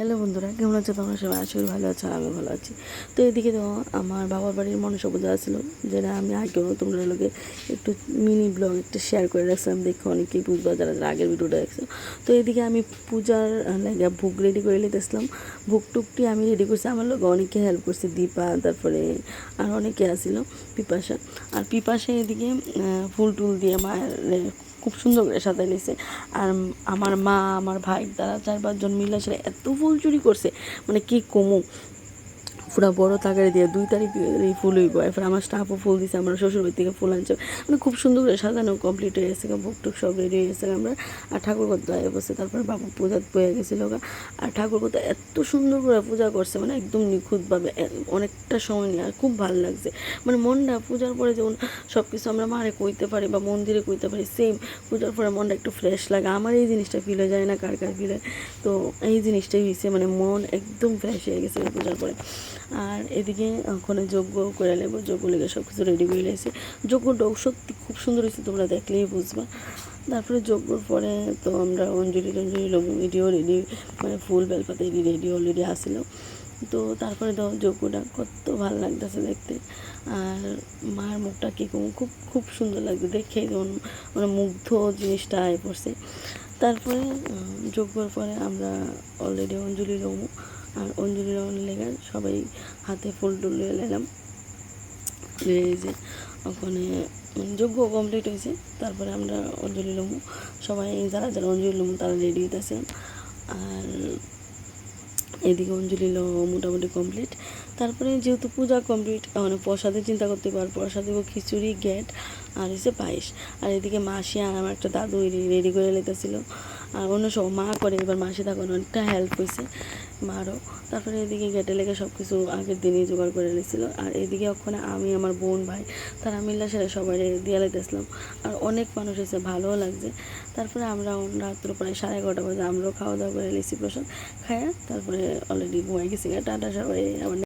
Hello বন্ধুরা, কেমন আছো তোমরা? সবাই আসলে ভালো আছো আমি ভালো আছি। তো এদিকে তো আমার বাবার বাড়ির মনসা পূজা ছিল যেটা আমি আগেও তোমরা লোকে একটু মিনি ব্লগ একটু শেয়ার করে রাখছিলাম, দেখো অনেকেই বুঝবা যারা যারা আগের ভিডিওটা দেখছ। তো এদিকে আমি পূজার লাগে ভোগ রেডি করে নিতেছিলাম। ভোগ টুকটি আমি রেডি করছি, আমার লোক অনেকে হেল্প করছে, দীপা, তারপরে আর অনেকে আসছিল পিপাসা। আর পিপাসা এদিকে ফুল টুল দিয়ে মায়ের খুব সুন্দর করে সাজাই নিয়েছে আর আমার মা, আমার ভাই দাদা চার পাঁচজন মিলে আসলে এত ফুল চুরি করছে মানে কি কমু? পুরা বড় তাগারে দিয়ে দুই তারিখ ফুল হইব। এরপর আমার স্টাফও ফুল দিছে, আমার শ্বশুর বাড়ি থেকে ফুল আনছে। মানে খুব সুন্দর করে সাজানো কমপ্লিট হয়ে গেছে টুক সব রেডি হয়ে গেছে আমরা। আর ঠাকুর কথা বসে, তারপর বাবু পূজা বয়ে গেছিল আর ঠাকুর কথা এত সুন্দর করে পূজা করছে মানে একদম নিখুঁতভাবে অনেকটা সময় নিয়ে আর খুব ভালো লাগছে। মানে মনটা, পূজার পরে যেমন সব কিছু আমরা মারে কইতে পারি বা মন্দিরে কইতে পারি সেম পূজার পরে মনটা একটু ফ্রেশ লাগে। আমার এই জিনিসটা ফিল হয়ে যায় না, কার কার ফিল হয়। তো এই জিনিসটাই হয়েছে মানে মন একদম ফ্রেশ হয়ে গেছে পূজার পরে। আর এদিকে ওখানে যজ্ঞ করে নেব। যজ্ঞ লেগে সব কিছু রেডি করে লেগেছে যজ্ঞটাও সত্যি খুব সুন্দর হয়েছে, তোমরা দেখলেই বুঝবা। তারপরে যজ্ঞর পরে তো আমরা অঞ্জলি টঞ্জলি ভিডিও রেডি মানে ফুল বেলপাতে রেডি অলরেডি আসছিল তো তারপরে তো যজ্ঞটা কত ভালো লাগতেছে দেখতে। আর মার মুখটা কী খুব খুব সুন্দর লাগছে দেখে, যেমন মানে মুগ্ধ জিনিসটা আয় পড়ছে। তারপরে যজ্ঞর পরে আমরা অলরেডি অঞ্জলি লমু আর অঞ্জলি লমন লেগে সবাই হাতে ফুল টুল লিয়ে নিলাম। যে ওখানে যজ্ঞ কমপ্লিট হয়েছে। তারপরে আমরা অঞ্জলি লমু সবাই যারা যারা অঞ্জলি লমু তারা রেডি হইতেছে। আর এদিকে অঞ্জলি মোটামুটি কমপ্লিট তারপরে যেহেতু পূজা কমপ্লিট মানে প্রসাদের চিন্তা করতে পার প্রসাদ দেবো খিচুড়ি গ্যাট আর হচ্ছে পায়েস। আর এদিকে মাসি আর আমার একটা দাদু রেডি করে লেতেছিল আর অন্য সব মা করে, এবার মাসি তখন অনেকটা হেল্প হয়েছে মারও। তারপরে এদিকে গেটে লেগে সব কিছু আগের দিনই জোগাড় করে নিয়েছিল। আর এদিকে ওখানে আমি, আমার বোন, ভাই, তারা মিল্লা সেটা সবাই দিয়ে লাইতেছিলাম আর অনেক মানুষ এসে ভালোও লাগছে। তারপরে আমরা রাত্র প্রায় সাড়ে এগারোটা বাজে আমরাও খাওয়া দাওয়া করে নিয়েছি প্রসাদ খায়া তারপরে অলরেডি ঘুমাই গেছি। টাটা সবাই, আমার